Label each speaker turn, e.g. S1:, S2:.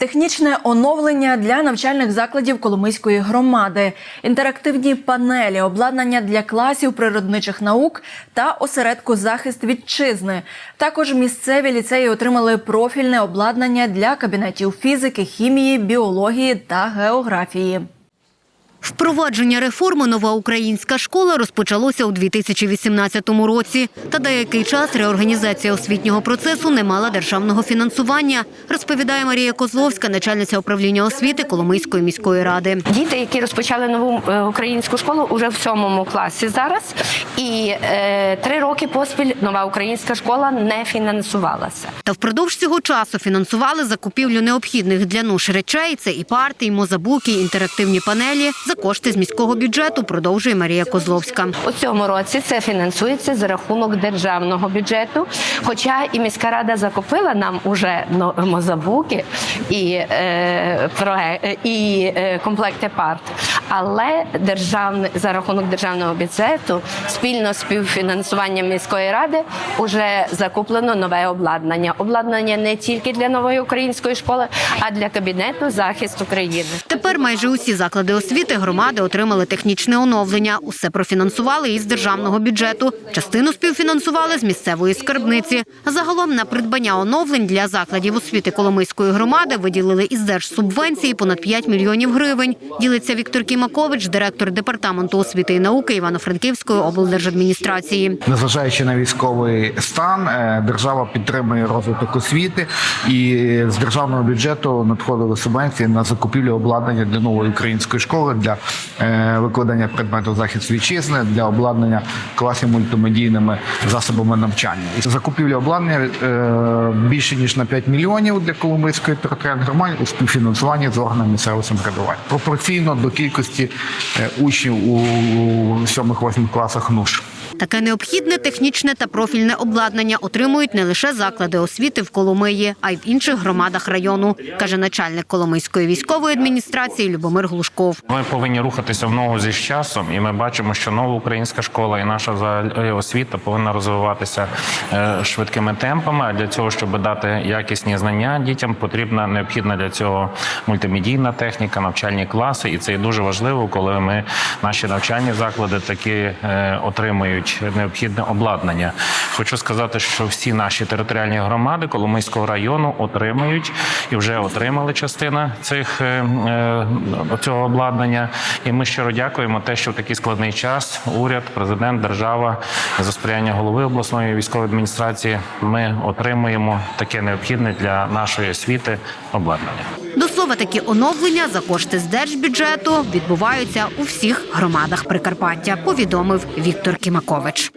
S1: Технічне оновлення для навчальних закладів Коломийської громади, інтерактивні панелі, обладнання для класів природничих наук та осередку захист вітчизни. Також місцеві ліцеї отримали профільне обладнання для кабінетів фізики, хімії, біології та географії.
S2: Впровадження реформи «Нова українська школа» розпочалося у 2018 році. Та деякий час реорганізація освітнього процесу не мала державного фінансування, розповідає Марія Козловська, начальниця управління освіти Коломийської міської ради.
S3: Діти, які розпочали нову е, українську школу, уже в сьомому класі зараз, і е, три роки поспіль нова українська школа не фінансувалася.
S2: Та впродовж цього часу фінансували закупівлю необхідних для НУШ речей. Це і парти, і мозабуки, і інтерактивні панелі кошти з міського бюджету. Продовжує Марія Козловська.
S3: У цьому році це фінансується за рахунок державного бюджету. Хоча і міська рада закупила нам уже мозабуки і, е, і е, комплекти парт. Але державне за рахунок державного бюджету спільно з співфінансуванням міської ради вже закуплено нове обладнання. Обладнання не тільки для нової української школи, а для кабінету захист України.
S2: Тепер майже усі заклади освіти громади отримали технічне оновлення. Усе профінансували із державного бюджету. Частину співфінансували з місцевої скарбниці. Загалом на придбання оновлень для закладів освіти Коломийської громади виділили із держсубвенції понад 5 мільйонів гривень. Ділиться Віктор Кімакович, директор департаменту освіти і науки Івано-Франківської облдержадміністрації.
S4: Незважаючи на військовий стан, е, держава підтримує розвиток освіти, і з державного бюджету надходили субвенції на закупівлю обладнання для нової української школи, для е, викладання предмету захист вітчизни, для обладнання класів мультимедійними засобами навчання. Закупівля обладнання е, більше ніж на 5 мільйонів для Коломийської територіальної громади у співфінансуванні з органами місцевого самоврядування пропорційно до кількості е, учнів у 7-8 класах НУШ.
S2: Таке необхідне технічне та профільне обладнання отримують не лише заклади освіти в Коломиї, а й в інших громадах району, каже начальник Коломийської військової адміністрації Любомир Глушков.
S5: Ми повинні рухатися в ногу зі часом, і ми бачимо, що нова українська школа і наша освіта повинна розвиватися е, швидкими темпами. А для цього, щоб дати якісні знання дітям, потрібна необхідна для цього мультимедійна техніка, навчальні класи. І це дуже важливо, коли ми наші навчальні заклади таки е, отримують необхідне обладнання. Хочу сказати, що всі наші територіальні громади Коломийського району отримають і вже отримали частина цих е, е, цього обладнання. І ми щиро дякуємо те, що в такий складний час уряд, президент, держава за сприяння голови обласної військової адміністрації ми отримуємо таке необхідне для нашої освіти обладнання.
S2: До слова, такі оновлення за кошти з держбюджету відбуваються у всіх громадах Прикарпаття. Повідомив Віктор Кімакович.